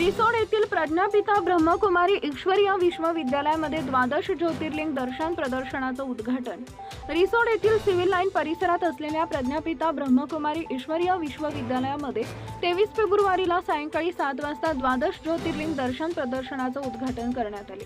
रिसोड येथील प्रज्ञापिता ब्रह्मकुमारी ईश्वरीय विश्वविद्यालयामध्ये द्वादश ज्योतिर्लिंग दर्शन प्रदर्शनाचं उद्घाटन. रिसोड येथील सिव्हिल लाईन परिसरात असलेल्या प्रज्ञापिता ब्रह्मकुमारी ईश्वरीय विश्वविद्यालयामध्ये तेवीस फेब्रुवारीला सायंकाळी सात वाजता द्वादश ज्योतिर्लिंग दर्शन प्रदर्शनाचं उद्घाटन करण्यात आले.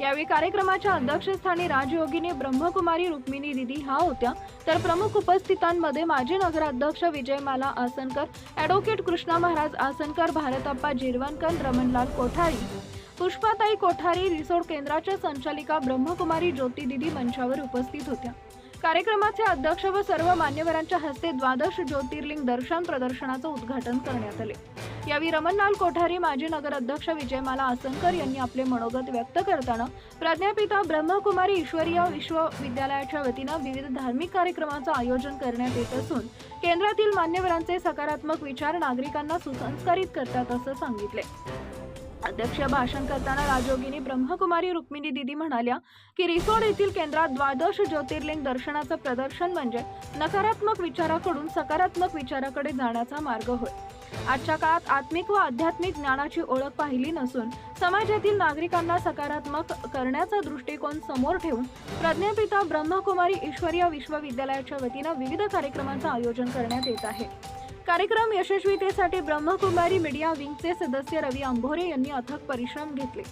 यावेळी कार्यक्रमाच्या अध्यक्षस्थानी राजयोगिनी ब्रह्मकुमारी रुक्मिणी दिदी ह्या होत्या. तर प्रमुख उपस्थितांमध्ये माजी नगराध्यक्ष विजयमाला आसनकर ॲडव्होकेट कृष्णा महाराज आसनकर भारतप्पा जिरवणकर रमणलाल कोठारी. पुष्पाताई कोठारी रिसोड केंद्राच्या संचालिका ब्रह्मकुमारी ज्योती दिदी मंचावर उपस्थित होत्या. कार्यक्रमाचे अध्यक्ष व सर्व मान्यवरांच्या हस्ते द्वादश ज्योतिर्लिंग दर्शन प्रदर्शनाचं उद्घाटन करण्यात आले. यावेळी रमणलाल कोठारी माजी नगराध्यक्ष विजयमाला आसनकर यांनी आपले मनोगत व्यक्त करताना प्राज्ञापिता ब्रह्मकुमारी ईश्वरीय विश्वविद्यालयाच्या वतीनं विविध धार्मिक कार्यक्रमांचं आयोजन करण्यात येत असून केंद्रातील मान्यवरांचे सकारात्मक विचार नागरिकांना सुसंस्कारित करतात असं सांगितले. अध्यक्ष भाषण करताना राजयोगिनी ब्रह्मकुमारी रुक्मिणी दिदी म्हणाल्या की रिसोड येथील केंद्रात द्वादश ज्योतिर्लिंग दर्शनाचं प्रदर्शन म्हणजे नकारात्मक विचाराकडून सकारात्मक विचाराकडे जाण्याचा मार्ग होय. आजच्या काळात आत्मिक व आध्यात्मिक ज्ञानाची ओळख पाहिली नसून समाजातील नागरिकांना सकारात्मक करण्याचा दृष्टिकोन समोर ठेवून प्रज्ञापिता ब्रह्मकुमारी ईश्वरीय विश्वविद्यालयाच्या वतीनं विविध कार्यक्रमांचं आयोजन करण्यात येत आहे. कार्यक्रम यशस्वीतेसाठी ब्रह्मकुमारी मीडिया विंगचे सदस्य रवी अंभोरे यांनी अथक परिश्रम घेतले.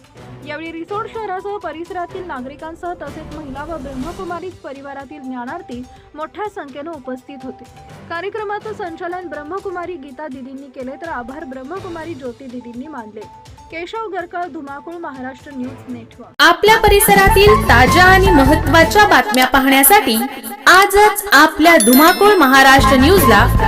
यावेळी रिसोड शहरासह परिसरातील नागरिकांसह तसेच महिला व ब्रह्मकुमारी परिवारातील ज्ञानार्थी मोठ्या संख्येनं उपस्थित होते. कार्यक्रमाचं संचालन ब्रह्मकुमारी गीता दिदींनी केले तर आभार ब्रह्मकुमारी ज्योती दिदींनी मानले. केशव गरकर धुमाकूळ महाराष्ट्र न्यूज नेटवर्क. आपल्या परिसरातील ताज्या आणि महत्त्वाच्या बातम्या पाहण्यासाठी आजच आपल्या धुमाकूळ महाराष्ट्र न्यूजला